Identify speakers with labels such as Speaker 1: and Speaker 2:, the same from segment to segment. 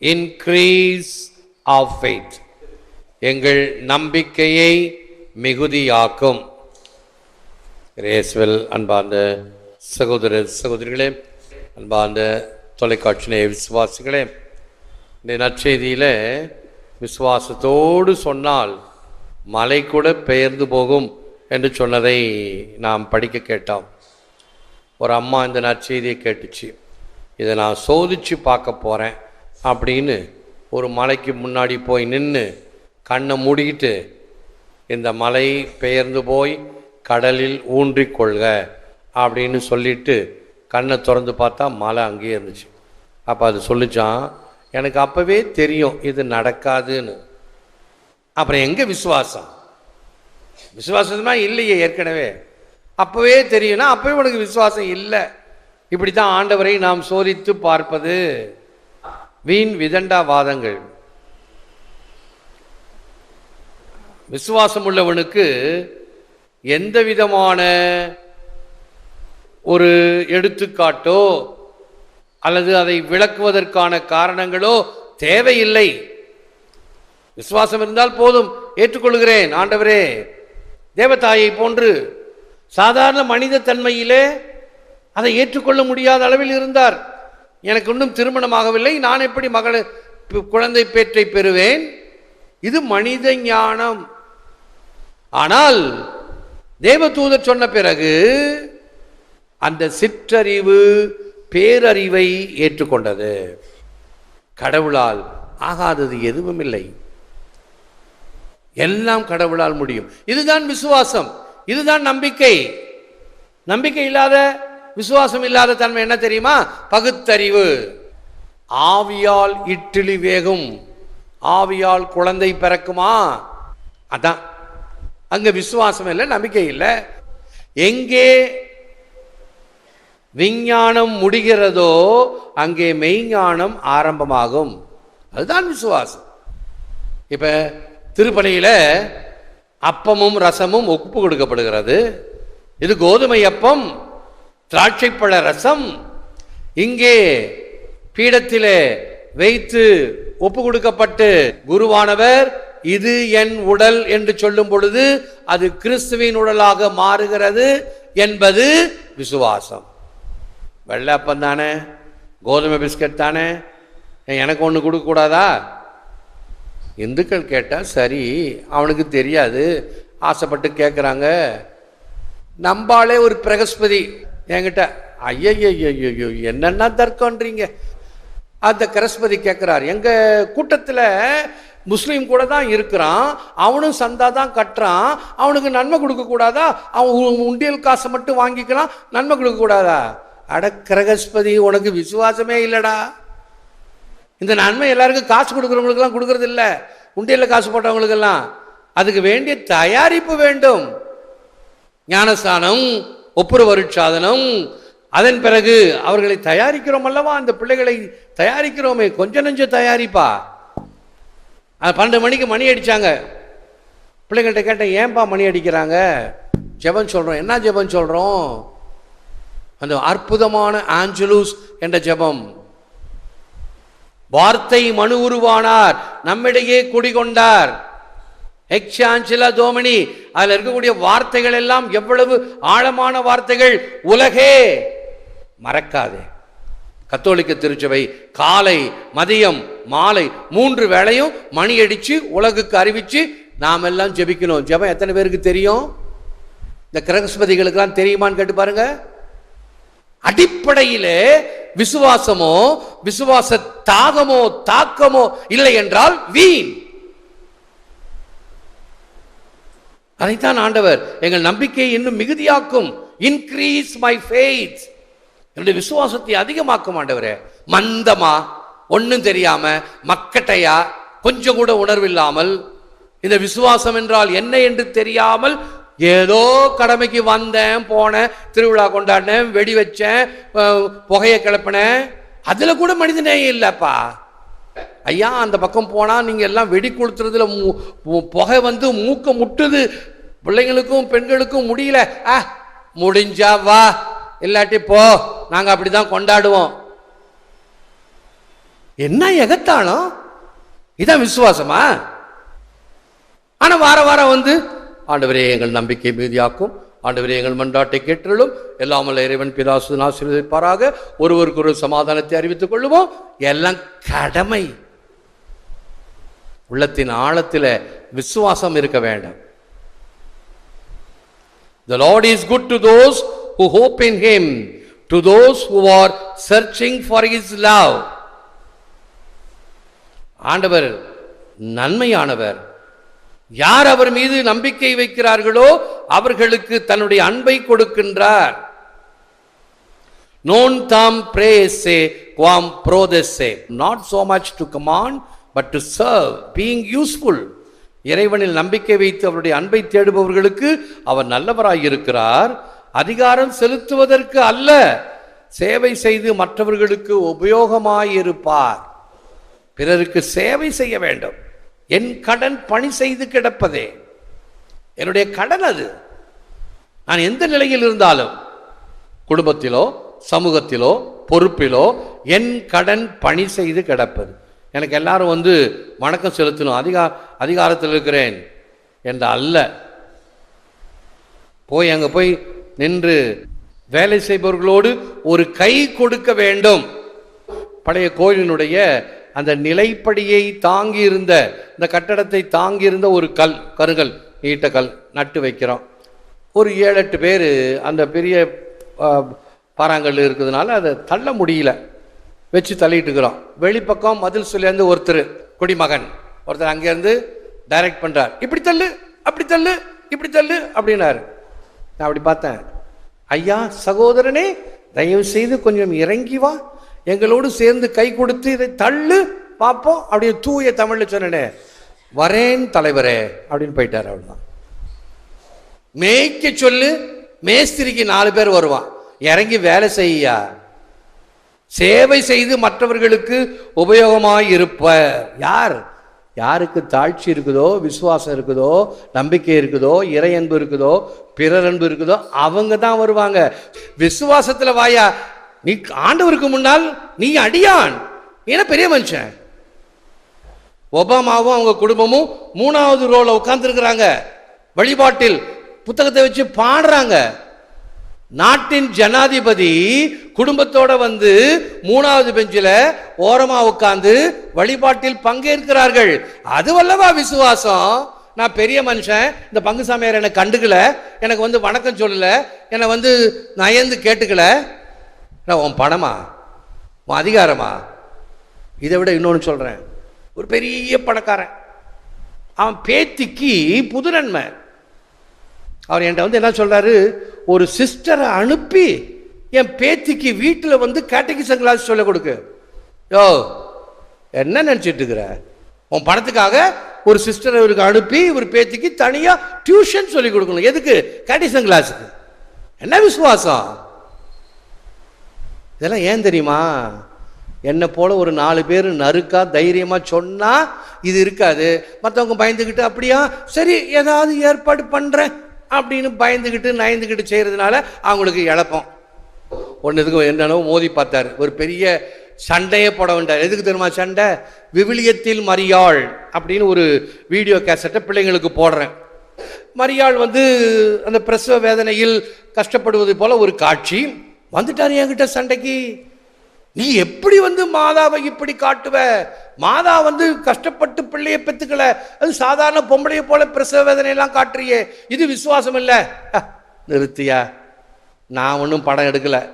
Speaker 1: Increase of faith. எங்கள் நம்பிக்கையை மிகுதியாக்கும். ரேஸ்வெல் அன்பார்ந்த சகோதர சகோதரிகளே அன்பார்ந்த தொலைக்காட்சி நேய விசுவாசிகளே இந்த நற்செய்தியில் விசுவாசத்தோடு சொன்னால் மலை கூட பெயர்ந்து போகும் என்று சொன்னதை நாம் படிக்க கேட்டோம். ஒரு அம்மா இந்த நற்செய்தியை கேட்டுச்சு. இதை நான் சோதித்து பார்க்க போகிறேன் அப்படின்னு ஒரு மலைக்கு முன்னாடி போய் நின்று கண்ணை மூடிக்கிட்டு இந்த மலை பெயர்ந்து போய் கடலில் ஊன்றிக்கொள்க அப்படின்னு சொல்லிட்டு கண்ணை திறந்து பார்த்தா மலை அங்கேயே இருந்துச்சு. அப்போ அது சொல்லிச்சான் எனக்கு அப்போவே தெரியும் இது நடக்காதுன்னு. அப்புறம் எங்கே விசுவாசம்? விசுவாசமா இல்லையே ஏற்கனவே. அப்போவே தெரியும்னா அப்போவே உனக்கு விசுவாசம் இல்லை. இப்படி தான் ஆண்டவரை நாம் சோதித்து பார்ப்பது. வீண் விதண்டா வாதங்கள். விசுவாசம் உள்ளவனுக்கு எந்த விதமான ஒரு எடுத்துக்காட்டோ அல்லது அதை விளக்குவதற்கான காரணங்களோ தேவையில்லை. விசுவாசம் இருந்தால் போதும். ஏற்றுக்கொள்கிறேன் ஆண்டவரே. தேவதாயை போன்று சாதாரண மனித தன்மையிலே அதை ஏற்றுக்கொள்ள முடியாத அளவில் இருந்தார். எனக்கு இன்னும் திருமணமாகவில்லை. நான் எப்படி மகளை குழந்தை பேற்றை பெறுவேன்? இது மனித ஞானம். ஆனால் தேவதூதர் சொன்ன பிறகு அந்த சிற்றறிவு பேரறிவை ஏற்றுக்கொண்டது. கடவுளால் ஆகாதது எதுவும் இல்லை எல்லாம் கடவுளால் முடியும். இதுதான் விசுவாசம். இதுதான் நம்பிக்கை. நம்பிக்கை இல்லாத விசுவாசம் இல்லாத தன்மை என்ன தெரியுமா? பகுத்தறிவு. ஆவியால் இட்டிலி வேகும். ஆவியால் குழந்தை பிறக்குமா? அதான். அங்கே விசுவாசம் இல்லை நம்பிக்கை இல்லை. எங்கே விஞ்ஞானம் முடிகிறதோ அங்கே மெய்ஞானம் ஆரம்பமாகும். அதுதான் விசுவாசம். இப்போ திருப்பணியில் அப்பமும் ரசமும் ஒப்பு கொடுக்கப்படுகிறது. இது கோதுமை அப்பம் திராட்சைப்பழ ரசம் இங்கே பீடத்திலே வைத்து ஒப்பு கொடுக்கப்பட்டு குருவானவர் இது என் உடல் என்று சொல்லும் பொழுது அது கிறிஸ்துவின் உடலாக மாறுகிறது என்பது விசுவாசம். வெள்ளப்பம் தானே? கோதுமை பிஸ்கட் தானே? எனக்கு ஒன்று கொடுக்கக்கூடாதா இந்துக்கள் கேட்டால் சரி அவனுக்கு தெரியாது. ஆசைப்பட்டு கேட்குறாங்க நம்பாலே ஒரு பிரகஸ்பதி என்கிட்ட ஐயய்யய்யோ என்னென்ன தர்க்கன்றீங்க அந்த கரஸ்பதி கேட்குறார் எங்கள் கூட்டத்தில் முஸ்லீம் கூட தான் இருக்கிறான் அவனும் சந்தா தான் கட்டுறான் அவனுக்கு நன்மை கொடுக்கக்கூடாதா அவன் உண்டியல் காசை மட்டும் வாங்கிக்கலாம் நன்மை கொடுக்கக்கூடாதா அட கிரகஸ்பதி உனக்கு விசுவாசமே இல்லைடா. இந்த நன்மை எல்லாருக்கும் காசு கொடுக்குறவங்களுக்கெல்லாம் கொடுக்கறது இல்லை. உண்டியல்ல காசு போட்டவங்களுக்கெல்லாம். அதுக்கு வேண்டிய தயாரிப்பு வேண்டும். ஞானஸ்தானம் ஒப்புரவருட்சாதனம். அதன் பிறகு அவர்களை தயாரிக்கிறோம் அல்லவா? அந்த பிள்ளைகளை தயாரிக்கிறோமே. கொஞ்ச நஞ்சம் தயாரிப்பா. அது பன்னெண்டு மணிக்கு மணி அடிச்சாங்க. பிள்ளைங்கள்ட்ட கேட்டேன் ஏன்பா மணி அடிக்கிறாங்க? ஜெபம் சொல்கிறோம் என்ன ஜெபம் சொல்கிறோம் அந்த அற்புதமான ஆஞ்சலூஸ் என்ற ஜெபம். வார்த்தை மனு உருவானார். நம்மிடையே குடிகொண்டார். எக்ஷாஞ்சிலா தோமணி அதில் இருக்கக்கூடிய வார்த்தைகள் எல்லாம் எவ்வளவு ஆழமான வார்த்தைகள். உலகே. மறக்காதே. கத்தோலிக்க திருச்சபை காலை மதியம் மாலை மூன்று வேளையும் மணி அடித்து உலகுக்கு அறிவித்து நாம் எல்லாம் ஜெபிக்கணும். ஜெபம் எத்தனை பேருக்கு தெரியும்? இந்த கிரகஸ்பதிகளுக்கெல்லாம் தெரியுமான்னு கேட்டு பாருங்க. அடிப்படையிலே விசுவாசமோ விசுவாச தாகமோ தாக்கமோ இல்லை என்றால் வீண். அதைத்தான் ஆண்டவர் எங்கள் நம்பிக்கையை இன்னும் மிகுதியாக்கும். இன்க்ரீஸ் மை ஃபெய்த் என்னுடைய விசுவாசத்தை அதிகமாக்கும் ஆண்டவரே. மந்தமா? ஒன்றும் தெரியாம? மக்கட்டையா? கொஞ்சம் கூட உணர்வில்லாமல்? இந்த விசுவாசம் என்றால் என்ன என்று தெரியாமல் ஏதோ கடமைக்கு வந்தேன் போனேன் திருவிழா கொண்டாடினேன் வெடி வச்சேன் புகையை கிளப்பினேன். அதில் கூட மனிதனே இல்லைப்பா. ஐயா அந்த பக்கம் போனா நீங்க எல்லாம் வெடி கொளுத்துறதுல புகை வந்து மூக்க முட்டுது. பிள்ளைங்களுக்கும் பெண்களுக்கும் முடியல. ஆ முடிஞ்சா வா. இல்லாட்டி போ. நாங்க அப்படிதான் கொண்டாடுவோம். என்ன எகத்தாளம்? இதான் விசுவாசமா? ஆனா வார வாரம் வந்து ஆண்டவரே எங்கள் நம்பிக்கை மீதியாக்கும். ஆண்டவரே எங்கள் மன்றாட்டை கேட்டலும் எல்லாமல்ல இறைவன் பிதாசுதன் ஆசீர்வதிப்பாராக ஒருவருக்கு ஒரு சமாதானத்தை அறிவித்துக் கொள்ளுவோம். எல்லாம் கடமை. உள்ளத்தின் ஆழத்தில் விசுவாசம் இருக்க வேண்டும். The Lord is good to those who hope in him to those who are searching for His love ஆண்டவர் நன்மையானவர். யார் அவர் மீது நம்பிக்கை வைக்கிறார்களோ அவர்களுக்கு தன்னுடைய அன்பை கொடுக்கின்றார். நோன் தாம் பிரேசே குவாம் ப்ரோதெஸ்ஸே not so much to command but to serve being useful இறைவனில் நம்பிக்கை வைத்து அவருடைய அன்பை தேடுபவர்களுக்கு அவர் நல்லவராய் இருக்கிறார். அதிகாரம் செலுத்துவதற்கு அல்ல. சேவை செய்து மற்றவர்களுக்கு உபயோகமாயிருப்பார். பிறருக்கு சேவை செய்ய வேண்டும். என் கடன் பணி செய்து கிடப்பதே. என்னுடைய கடன் அது. நான் எந்த நிலையில் இருந்தாலும் குடும்பத்திலோ சமூகத்திலோ பொறுப்பிலோ என் கடன் பணி செய்து கிடப்பது. எனக்கு எல்லாரும் வந்து வணக்கம் செலுத்தணும் அதிகா அதிகாரத்தில் இருக்கிறேன் என்ற அல்ல. போய் அங்கே போய் நின்று வேலை செய்பவர்களோடு ஒரு கை கொடுக்க வேண்டும். பழைய கோயிலினுடைய அந்த நிலைப்படியை தாங்கி இருந்த இந்த கட்டடத்தை தாங்கி இருந்த ஒரு கல் கருங்கல் நீட்ட கல் நட்டு வைக்கிறோம். ஒரு ஏழு எட்டு பேர் அந்த பெரிய பாறாங்கல் இருக்கிறதுனால அதை தள்ள முடியல. வச்சு தள்ளிட்டு இருக்கிறோம். வெளிப்பக்கம் மதில் சொல்லியிருந்து ஒருத்தர் குடிமகன். ஒருத்தர் அங்கேருந்து டைரக்ட் பண்ணுறார் இப்படி தள்ளு அப்படி தள்ளு இப்படி தள்ளு அப்படின்னாரு. நான் அப்படி பார்த்தேன். ஐயா சகோதரனே தயவு செய்து கொஞ்சம் இறங்கி வா. எங்களோடு சேர்ந்து கை கொடுத்து இதை தள்ளு பார்ப்போம். அப்படின்னு தூய தமிழில் சொன்னனே வரேன் தலைவரே அப்படின்னு போயிட்டார் அவ்வளோதான் மேய்க்க சொல்லு மேஸ்திரிக்கு நாலு பேர் வருவான். இறங்கி வேலை செய்யா. சேவை செய்து மற்றவர்களுக்கு உபயோகமாக இருப்ப யார்? யாருக்கு தாழ்ச்சி இருக்குதோ விசுவாசம் இருக்குதோ நம்பிக்கை இருக்குதோ இறை அன்பு இருக்குதோ பிறர் அன்பு இருக்குதோ அவங்க தான் வருவாங்க. விசுவாசத்தில் வாயா நீ ஆண்டவருக்கு முன்னால் நீ அடியான். ஏன்னா பெரிய மனுஷன்? ஒபாமாவும் அவங்க குடும்பமும் மூணாவது ரோல உட்கார்ந்துருக்கிறாங்க. வழிபாட்டில் புத்தகத்தை வச்சு பாடுறாங்க. நாட்டின் ஜனாதிபதி குடும்பத்தோட வந்து மூணாவது பெஞ்சில் ஓரமா உட்கார்ந்து வழிபாட்டில் பங்கேற்கிறார்கள். அது வல்லவா விசுவாசம். நான் பெரிய மனுஷன் இந்த பங்கு சாமியார் என்னை கண்டுக்கல எனக்கு வந்து வணக்கம் சொல்லல என்னை வந்து நயந்து கேட்டுக்கல. நான் உன் பணமா? உன் அதிகாரமா? இதை விட இன்னொன்று சொல்கிறேன் ஒரு பெரிய பணக்காரன். அவன் பேத்திக்கு புது நன்மை அவர் என்கிட்ட வந்து என்ன சொல்கிறாரு ஒரு சிஸ்டரை அனுப்பி என் பேத்திக்கு வீட்டில் வந்து கேட்டகிசம் கிளாஸ் சொல்ல கொடுக்கு. யோ என்ன நினச்சிட்டு இருக்கிற? உன் பணத்துக்காக ஒரு சிஸ்டரை இவருக்கு அனுப்பி ஒரு பேத்திக்கு தனியாக டியூஷன் சொல்லி கொடுக்கணும். எதுக்கு? கேட்டகிசம் கிளாஸுக்கு என்ன விசுவாசம்? இதெல்லாம் ஏன் தெரியுமா? என்னை போல ஒரு நாலு பேர் நறுக்கா தைரியமாக சொன்னால் இது இருக்காது. மற்றவங்க பயந்துக்கிட்டு அப்படியா? சரி ஏதாவது ஏற்பாடு பண்ணுறேன் அப்படின்னு பயந்துக்கிட்டு நயந்துக்கிட்டு செய்கிறதுனால அவங்களுக்கு இழப்பம். ஒன்று இதுக்கு என்னென்னவோ மோதி பார்த்தாரு. ஒரு பெரிய சண்டையே போட வேண்டார் எதுக்கு தெரியுமா சண்டை? விவிலியத்தில் மரியாள் அப்படின்னு ஒரு வீடியோ கேசட்டை பிள்ளைங்களுக்கு போடுறேன். மரியாள் வந்து அந்த பிரசவ வேதனையில் கஷ்டப்படுவது போல ஒரு காட்சி. வந்துட்டார் என்கிட்ட சண்டைக்கு. நீ எப்படி வந்து மாதாவை இப்படி காட்டுவ? மாதா வந்து கஷ்டப்பட்டு பிள்ளையை பெத்துக்கல. அது சாதாரண பொம்பளையை போல பிரசவ வேதனையெல்லாம் காட்டுறியே. இது விசுவாசம் இல்லை. நிறுத்தியா? நான் ஒன்றும் படம் எடுக்கல.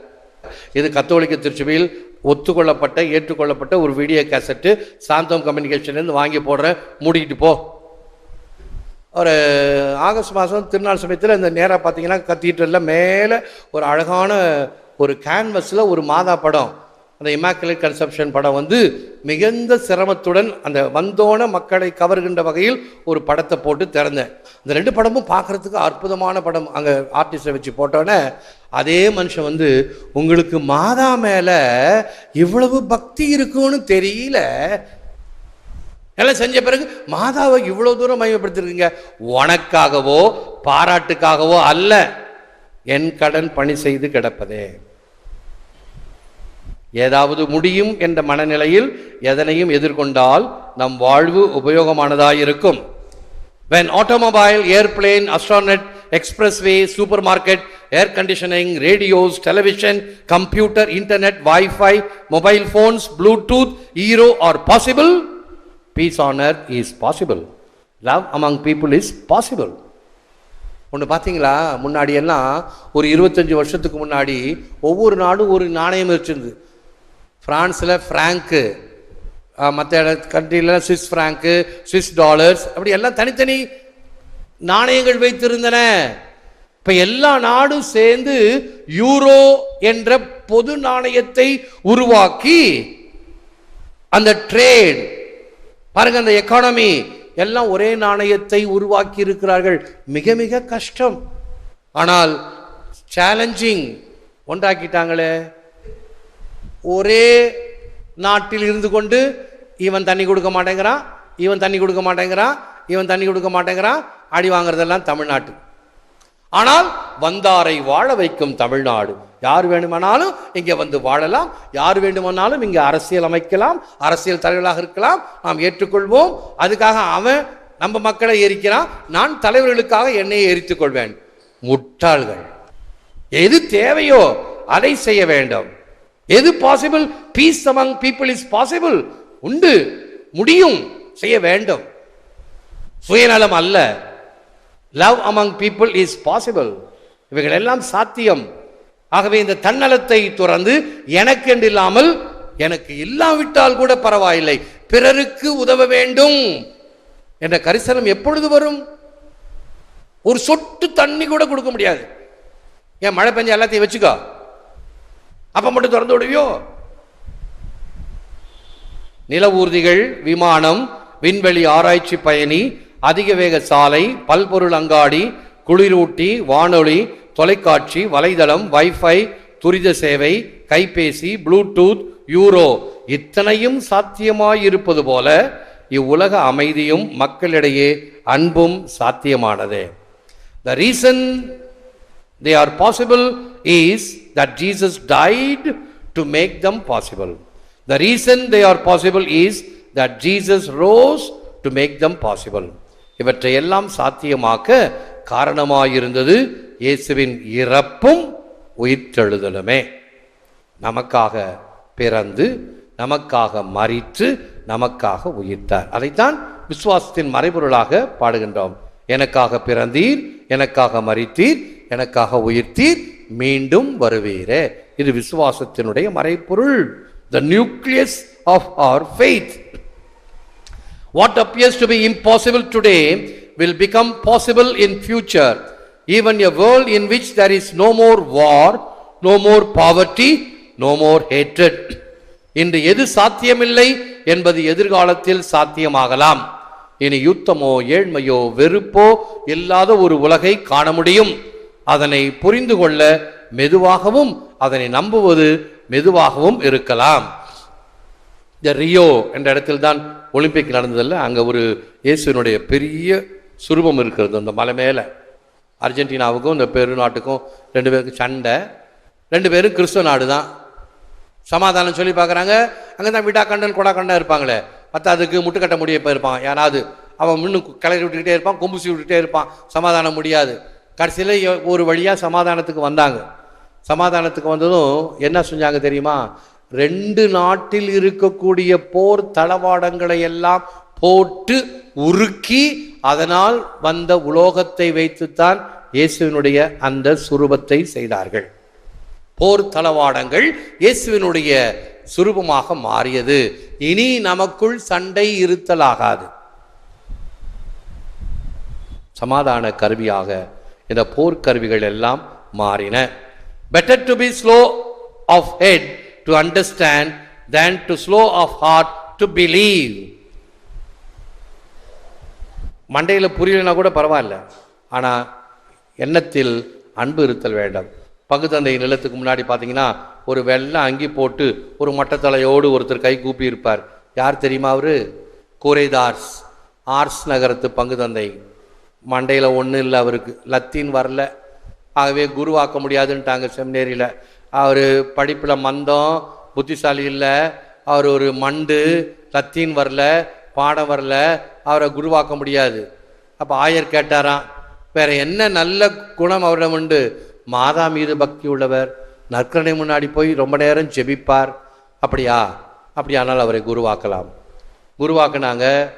Speaker 1: இது கத்தோலிக்க திருச்சபையில் ஒத்துக்கொள்ளப்பட்ட ஏற்றுக்கொள்ளப்பட்ட ஒரு வீடியோ கேசட்டு. சாந்தம் கம்யூனிகேஷன்லேருந்து வாங்கி போடுறேன் மூடிக்கிட்டு போ. ஒரு ஆகஸ்ட் மாதம் திருநாள் சமயத்தில் இந்த நேராக பார்த்தீங்கன்னா கத்தீட்ரலில் மேலே ஒரு அழகான ஒரு கேன்வஸில் ஒரு மாதா படம் அந்த இமாக்குலேட் கன்செப்ஷன் படம் வந்து மிகுந்த சிரமத்துடன் அந்த வந்தோன மக்களை கவர்கின்ற வகையில் ஒரு படத்தை போட்டு திறந்தேன். இந்த ரெண்டு படமும் பார்க்குறதுக்கு அற்புதமான படம். அங்கே ஆர்டிஸ்டை வச்சு போட்டோன்னே அதே மனுஷன் வந்து உங்களுக்கு மாதா மேலே இவ்வளவு பக்தி இருக்குன்னு தெரியல. எல்லாம் செஞ்ச பிறகு மாதாவை இவ்வளோ தூரம் மையப்படுத்திருக்கீங்க உனக்காகவோ பாராட்டுக்காகவோ அல்ல. என் கடன் பணி செய்து கிடப்பதே. ஏதாவது முடியும் என்ற மனநிலையில் எதனையும் எதிர்கொண்டால் நம் வாழ்வு உபயோகமானதாக இருக்கும் when automobile airplane astronaut expressway supermarket air conditioning radios television computer internet wifi mobile phones Bluetooth zero are possible peace on earth is possible love among people is possible ஒன்று பார்த்தீங்களா முன்னாடியெல்லாம் ஒரு இருபத்தஞ்சி வருஷத்துக்கு முன்னாடி ஒவ்வொரு நாடும் ஒரு நாணயம் வச்சுருந்து ஃப்ரான்ஸில் ஃப்ராங்க்கு மற்ற இட கண்ட்ரியில் சுவிஸ் ஃப்ராங்க்கு சுவிஸ் டாலர்ஸ் அப்படி எல்லாம் தனித்தனி நாணயங்கள் வைத்திருந்தன. இப்போ எல்லா நாடும் சேர்ந்து யூரோ என்ற பொது நாணயத்தை உருவாக்கி அந்த ட்ரேட் பாருங்க அந்த எக்கானமி எல்லாம் ஒரே நாணயத்தை உருவாக்கி இருக்கிறார்கள். மிக மிக கஷ்டம். ஆனால் சேலஞ்சிங் ஒன்றாக்கிட்டாங்களே. ஒரே நாட்டில் இருந்து கொண்டு இவன் தண்ணி கொடுக்க மாட்டேங்கிறான் இவன் தண்ணி கொடுக்க மாட்டேங்கிறான் இவன் தண்ணி கொடுக்க மாட்டேங்கிறான் அடி வாங்குறதெல்லாம் தமிழ்நாட்டு. ஆனால் வந்தாரை வாழ வைக்கும் தமிழ்நாடு. யார் வேண்டுமானாலும் இங்கே வந்து வாழலாம் யார் வேண்டுமானாலும் இங்கே அரசியல் அமைக்கலாம் அரசியல் தலைவர்களாக இருக்கலாம் நாம் ஏற்றுக்கொள்வோம். அதுக்காக அவன் நம்ம மக்களை எரிக்கிறான் நான் தலைவர்களுக்காக என்னையை எரித்துக் கொள்வேன். முட்டாள்கள். எது தேவையோ அதை செய்ய வேண்டும். எது possible peace among people is possible உண்டு. முடியும். செய்ய வேண்டும். சுயநலம் அல்ல. Love among people is possible இவைகள் எல்லாம் சாத்தியம். ஆகவே இந்த தன்னலத்தை துறந்து எனக்கு என்று இல்லாமல் எனக்கு இல்லாவிட்டால் கூட பரவாயில்லை. பிறருக்கு உதவ வேண்டும். என்ற கரிசனம் எப்பொழுது வரும்? ஒரு சொட்டு தண்ணி கூட கொடுக்க முடியாது. ஏன் மழை பெஞ்ச எல்லாத்தையும் வச்சுக்கோ. அப்ப மட்டும் திறந்து விடுவியோ? நில ஊர்திகள் விமானம் விண்வெளி ஆராய்ச்சி பயணி அதிக வேக சாலை பல்பொருள் அங்காடி குளிரூட்டி வானொலி தொலைக்காட்சி வலைதளம் வைஃபை துரித சேவை கைபேசி ப்ளூடூத் யூரோ இத்தனையும் சாத்தியமாயிருப்பது போல இவ்வுலக அமைதியும் மக்களிடையே அன்பும் சாத்தியமானது. The reason they are possible is that Jesus died to make them possible. The reason they are possible is that Jesus rose to make them possible. இவற்றையெல்லாம் சாத்தியமாக்க காரணமாயிருந்தது இயேசுவின் இறப்பும் உயிர்த்தெழுதலுமே நமக்காக பிறந்து நமக்காக மறித்து நமக்காக உயிர்த்தார் அதைத்தான் விசுவாசத்தின் மறைபொருளாக பாடுகின்றோம் எனக்காக பிறந்தீர் எனக்காக மறித்தீர் எனக்காக உயிர்த்தீர் மீண்டும் வருவீரே இது விசுவாசத்தினுடைய மறைப்பொருள் the nucleus of our faith what appears to be impossible today will become possible in future even a world in which there is no more war no more poverty no more hatred இன்று எது சாத்தியமில்லை என்பது எதிர்காலத்தில் சாத்தியமாகலாம் இனி யுத்தமோ ஏழ்மையோ வெறுப்போ இல்லாத ஒரு உலகை காண முடியும் அதனை புரிந்து கொள்ள மெதுவாகவும் அதனை நம்புவது மெதுவாகவும் இருக்கலாம். இந்த ரியோ என்ற இடத்தில் தான் ஒலிம்பிக் நடந்ததில்ல அங்கே ஒரு இயேசுவினுடைய பெரிய சுரூபம் இருக்கிறது அந்த மலை மேலே. அர்ஜென்டினாவுக்கும் இந்த பெரு நாட்டுக்கும் ரெண்டு பேருக்கும் சண்டை. ரெண்டு பேரும் கிறிஸ்துவ நாடு தான். சமாதானம் சொல்லி பார்க்குறாங்க அங்கே தான் விடா கண்டன் கொடா கண்டன் இருப்பாங்களே. பத்தாவதுக்கு முட்டுக்கட்ட முடிய போயிருப்பான். யாராவது அவன் இன்னும் கிளறி விட்டுக்கிட்டே இருப்பான் கொம்புசி விட்டுக்கிட்டே இருப்பான். சமாதானம் முடியாது. கடைசியில் ஒரு வழியாக சமாதானத்துக்கு வந்தாங்க. சமாதானத்துக்கு வந்ததும் என்ன செஞ்சாங்க தெரியுமா? ரெண்டு நாட்டில் இருக்கக்கூடிய போர் தளவாடங்களை எல்லாம் போட்டு உருக்கி அதனால் வந்த உலோகத்தை வைத்துத்தான் இயேசுவினுடைய அந்த சுரூபத்தை செய்தார்கள். போர் தளவாடங்கள் இயேசுவினுடைய சுரூபமாக மாறியது. இனி நமக்குள் சண்டை இருத்தலாகாது. சமாதான கருவியாக இந்த போர்க்கருவிகள் எல்லாம் மாறின. Better to be slow of head to understand than to slow of heart to believe மண்டையில் புரியலனா கூட பரவாயில்ல. ஆனால் எண்ணத்தில் அன்பு இருத்தல் வேண்டும். பங்குத்தந்தை நிலத்துக்கு முன்னாடி பார்த்தீங்கன்னா ஒரு வெள்ளை அங்கி போட்டு ஒரு மட்டத்தலையோடு ஒருத்தர் கை கூப்பி இருப்பார் யார் தெரியுமா அவரு? கோரேதார்ஸ் ஆர்ஸ் நகரத்து பங்குத்தந்தை மண்டையில் ஒன்றும் இல்லை அவருக்கு. லத்தீன் வரல. ஆகவே குருவாக்க முடியாதுன்ட்டாங்க செமினேரியில் அவர் படிப்பில் மந்தம் புத்திசாலி இல்லை. அவர் ஒரு மண்டு லத்தீன் வரல பாடம் வரல. அவரை குருவாக்க முடியாது. அப்போ ஆயர் கேட்டாராம் வேற என்ன நல்ல குணம் அவரிடம் உண்டு? மாதா மீது பக்தி உள்ளவர். நற்கரணை முன்னாடி போய் ரொம்ப நேரம் ஜெபிப்பார். அப்படியா? அப்படியானால் அவரை குருவாக்கலாம் குருவாக்குனாங்க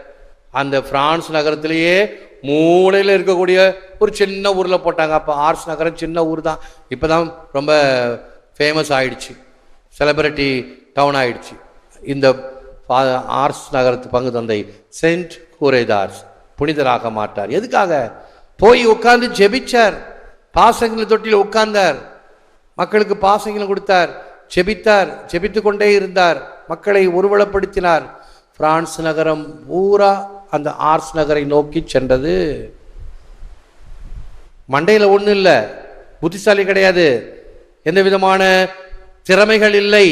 Speaker 1: அந்த பிரான்ஸ் நகரத்திலேயே மூலையில் இருக்கக்கூடிய ஒரு சின்ன ஊரில் போட்டாங்க. அப்போ ஆர்ஸ் நகரம் சின்ன ஊர் தான் இப்போ தான் ரொம்ப ஃபேமஸ் ஆயிடுச்சு. செலிபிரிட்டி டவுன் ஆயிடுச்சு. இந்த பா- ஆர்ஸ் நகரத்து பங்கு தந்தை சென்ட் கூரைதார்ஸ் புனிதராக மாட்டார். எதுக்காக? போய் உட்கார்ந்து ஜெபிச்சார். பாசங்களை தொட்டியில் உட்கார்ந்தார். மக்களுக்கு பாசங்களை கொடுத்தார். ஜெபித்தார். ஜெபித்து கொண்டே இருந்தார். மக்களை ஒருவளப்படுத்தினார் பிரான்ஸ் நகரம் பூரா அந்த ஆர்ஸ் நகரை நோக்கி சென்றது. மண்டையில் ஒன்றும் இல்லை. புத்திசாலி கிடையாது. எந்த விதமான திறமைகள் இல்லை.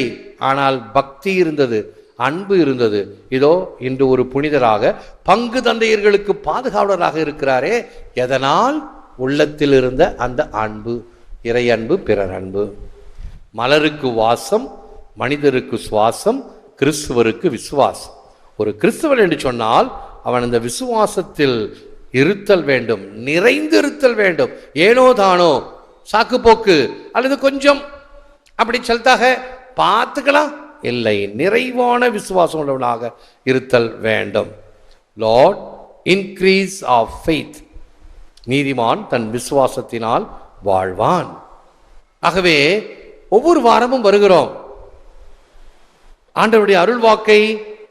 Speaker 1: ஆனால் பக்தி இருந்தது அன்பு இருந்தது. இதோ இன்று ஒரு புனிதராக பங்கு தந்தையர்களுக்கு பாதுகாவலராக இருக்கிறாரே. எதனால்? உள்ளத்தில் இருந்த அந்த அன்பு இறை அன்பு பிறர் அன்பு. மலருக்கு வாசம் மனிதருக்கு சுவாசம் கிறிஸ்துவருக்கு விசுவாசம். ஒரு கிறிஸ்துவன் என்று சொன்னால் அவன் இந்த விசுவாசத்தில் இருத்தல் வேண்டும் நிறைந்து இருத்தல் வேண்டும். ஏனோ தானோ சாக்கு போக்கு அல்லது கொஞ்சம் அப்படி செலுத்தாக பார்த்துக்கலாம். இல்லை நிறைவான விசுவாசம் உள்ளவனாக இருத்தல் வேண்டும். லார்ட் இன்க்ரீஸ் ஆஃப் ஃபெய்த் நீதிமான் தன் விசுவாசத்தினால் வாழ்வான். ஆகவே ஒவ்வொரு வாரமும் வருகிறோம். ஆண்டவருடைய அருள் வாக்கை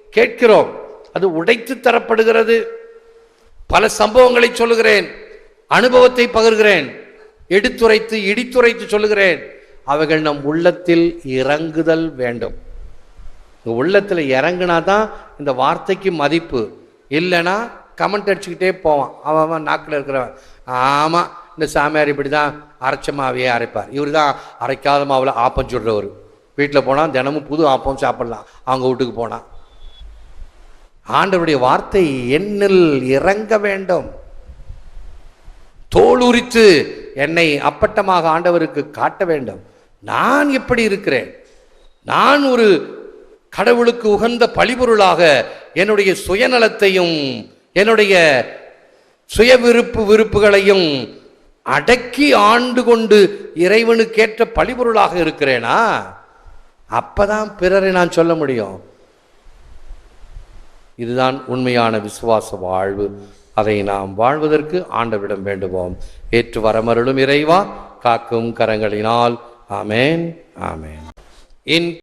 Speaker 1: கேட்கிறோம். அது உடைத்து தரப்படுகிறது. பல சம்பவங்களை சொல்லுகிறேன். அனுபவத்தை பகிர்கிறேன். எடுத்துரைத்து இடித்துரைத்து சொல்லுகிறேன். அவைகள் நம் உள்ளத்தில் இறங்குதல் வேண்டும். உள்ளத்தில் இறங்குனா தான் இந்த வார்த்தைக்கு மதிப்பு. இல்லைன்னா கமெண்ட் அடிச்சுக்கிட்டே போவான். அவன் அவன் நாக்கில் இருக்கிறவன். ஆமாம் இந்த சாமியார் இப்படி தான் அரைச்ச மாவையே அரைப்பார். இவர் தான் அரைக்காத மாவில் ஆப்பம் சுடுறவர். வீட்டில் போனால் தினமும் புது ஆப்பம் சாப்பிட்லாம். அவங்க வீட்டுக்கு போனால் ஆண்டவருடைய வார்த்தை என்னில் இறங்க வேண்டும். தோளுரித்து உரித்து என்னை அப்பட்டமாக ஆண்டவருக்கு காட்ட வேண்டும். நான் எப்படி இருக்கிறேன். நான் ஒரு கடவுளுக்கு உகந்த பழிபொருளாக என்னுடைய சுயநலத்தையும் என்னுடைய சுய விருப்பு விருப்புகளையும் அடக்கி ஆண்டு கொண்டு இறைவனுக்கேற்ற பழிபொருளாக இருக்கிறேனா? அப்பதான் பிறரை நான் சொல்ல முடியும். இதுதான் உண்மையான விசுவாச வாழ்வு. அதை நாம் வாழ்வதற்கு ஆண்டவிடம் வேண்டுவோம். ஏற்று வரமருளும் இறைவா காக்கும் கரங்களினால். ஆமேன் ஆமேன். இன்